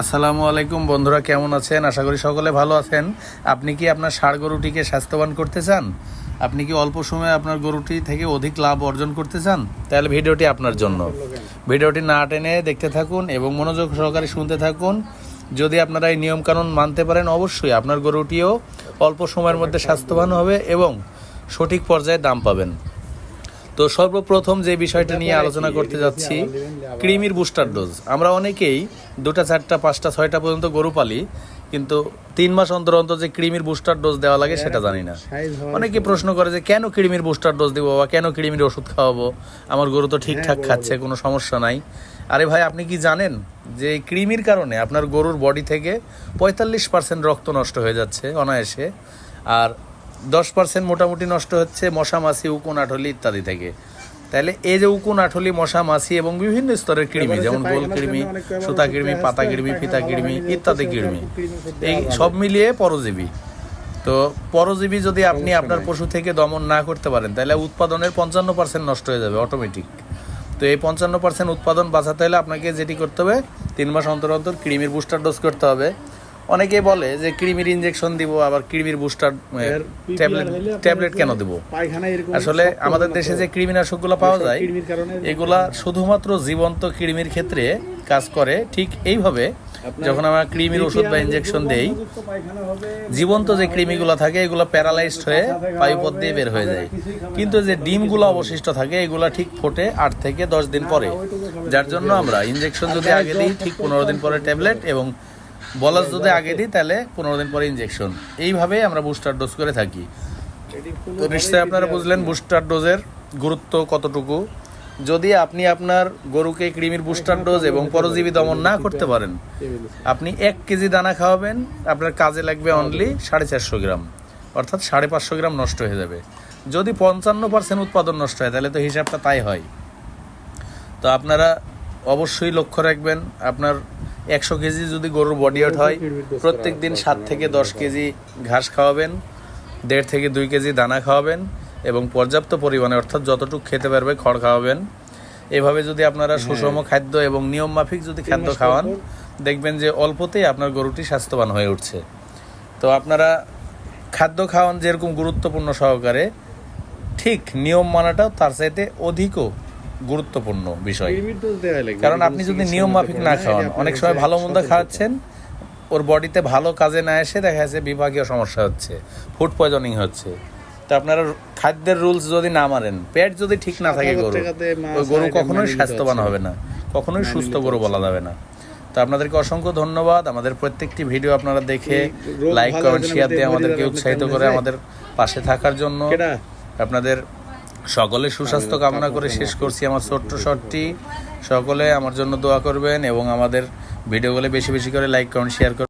আসসালামু আলাইকুম বন্ধুরা, কেমন আছেন? আশা করি সকলে ভালো আছেন। আপনি কি আপনার ষাড় গরুটিকে স্বাস্থ্যবান করতে চান? আপনি কি অল্প সময়ে আপনার গরুটি থেকে অধিক লাভ অর্জন করতে চান? তাহলে ভিডিওটি আপনার জন্য। ভিডিওটি না টেনে দেখতে থাকুন এবং মনোযোগ সহকারে শুনতে থাকুন। যদি আপনারা এই নিয়মকানুন মানতে পারেন, অবশ্যই আপনার গরুটিও অল্প সময়ের মধ্যে স্বাস্থ্যবান হবে এবং সঠিক পর্যায়ে দাম পাবেন। তো সর্বপ্রথম যে বিষয়টা নিয়ে আলোচনা করতে যাচ্ছি ক্রিমির বুস্টার ডোজ। আমরা অনেকেই দুটা চারটা পাঁচটা ছয়টা পর্যন্ত গরু পালি কিন্তু তিন মাস অন্তর অন্তর যে ক্রিমির বুস্টার ডোজ দেওয়া লাগে সেটা জানি না। অনেকে প্রশ্ন করে যে কেন ক্রিমির বুস্টার ডোজ দিব বা কেন ক্রিমির ওষুধ খাওয়াবো? আমার গরু তো ঠিকঠাক খাচ্ছে কোনো সমস্যা নাই। আরে ভাই আপনি কি জানেন যে এই ক্রিমির কারণে আপনার গরুর বডি থেকে পঁয়তাল্লিশ পার্সেন্ট রক্ত নষ্ট হয়ে যাচ্ছে অনায়াসে আর দশ পার্সেন্ট মোটামুটি নষ্ট হচ্ছে মশা মাছি উকুন আঠলি ইত্যাদি থেকে। তাহলে এই যে উকুন আঠলি মশা মাছি এবং বিভিন্ন স্তরের কৃমি যেমন গোল কৃমি সুতা কৃমি পাতা কৃমি ফিতা কৃমি ইত্যাদি কৃমি। এই সব মিলিয়ে পরজীবী। তো পরজীবী যদি আপনি আপনার পশু থেকে দমন না করতে পারেন তাহলে উৎপাদনের পঞ্চান্ন পার্সেন্ট নষ্ট হয়ে যাবে অটোমেটিক তো এই পঞ্চান্ন পার্সেন্ট উৎপাদন বাঁচাতে হলে আপনাকে যেটি করতে হবে তিন মাস অন্তর অন্তর কৃমির বুস্টার ডোজ করতে হবে। অনেকেই বলে যে কৃমির ইনজেকশন দিব আবার কৃমির বুস্টার ট্যাবলেট ট্যাবলেট কেন দিব? আসলে আমাদের দেশে যে কৃমিনাশকগুলো পাওয়া যায় এগুলা শুধুমাত্র জীবন্ত কৃমির ক্ষেত্রে কাজ করে। ঠিক এইভাবে যখন আমরা কৃমির ওষুধ বা ইনজেকশন দেই জীবন্ত যে কৃমিগুলো থাকে এগুলো প্যারালাইজড হয়ে বায়ুপথ দিয়ে বের হয়ে যায়। কিন্তু যে ডিমগুলো অবশিষ্ট থাকে এগুলো ঠিক ফোটে আট থেকে দশ দিন পরে। যার জন্য আমরা ইনজেকশন যদি আগে দিই ঠিক পনেরো দিন পরে ট্যাবলেট এবং বলাস যদি আগে দিই তাহলে পনেরো দিন পরে ইনজেকশন এইভাবে আমরা বুস্টার ডোজ করে থাকি। তো নিশ্চয়ই আপনারা বুঝলেন বুস্টার ডোজের গুরুত্ব কতটুকু। যদি আপনি আপনার গরুকে কৃমির বুস্টার ডোজ এবং পরজীবী দমন না করতে পারেন আপনি এক কেজি দানা খাওয়াবেন আপনার কাজে লাগবে অনলি সাড়ে চারশো গ্রাম। অর্থাৎ সাড়ে পাঁচশো গ্রাম নষ্ট হয়ে যাবে। যদি পঞ্চান্ন পার্সেন্ট উৎপাদন নষ্ট হয় তাহলে তো হিসাবটা তাই হয়। তো আপনারা অবশ্যই লক্ষ্য রাখবেন আপনার একশো কেজি যদি গরুর বডি ওয়েট হয় প্রত্যেক দিন সাত থেকে দশ কেজি ঘাস খাওয়াবেন দেড় থেকে দুই কেজি দানা খাওয়াবেন এবং পর্যাপ্ত পরিমাণে অর্থাৎ যতটুকু খেতে পারবে খড় খাওয়াবেন। এভাবে যদি আপনারা সুষম খাদ্য এবং নিয়ম মাফিক যদি খাদ্য খাওয়ান দেখবেন যে অল্পতেই আপনার গরুটি স্বাস্থ্যবান হয়ে উঠছে। তো আপনারা খাদ্য খাওয়ান যেরকম গুরুত্বপূর্ণ সহকারে ঠিক নিয়ম মানাটাও তার চাইতে অধিকও। গুরুত্বপূর্ণ বিষয়। কারণ আপনি যদি নিয়ম মাফিক না খাওয়ান অনেক সময় ভালো মন্দ খাওয়াচ্ছেন ওর বডিতে ভালো কাজে না এসে দেখা যাচ্ছে বিভাগীয় সমস্যা হচ্ছে ফুড পয়জনিং হচ্ছে। তো আপনারা খাদ্যের রুলস যদি না মারেন পেট যদি ঠিক না থাকে গরু ওই গরু কখনোই স্বাস্থ্যবান হবে না কখনোই সুস্থ গরু বলা যাবে না। তো আপনাদেরকে অসংখ্য ধন্যবাদ আমাদের প্রত্যেকটি ভিডিও আপনারা দেখে লাইক কমেন্ট শেয়ার দিয়ে আমাদেরকে উৎসাহিত করে আমাদের পাশে থাকার জন্য। আপনাদের সকলে সুস্বাস্থ্য কামনা করে শেষ করছি আমার ছোট্ট শটটি। সকলে আমার জন্য দোয়া করবেন এবং আমাদের ভিডিওগুলো বেশি বেশি করে লাইক কমেন্ট শেয়ার করবেন।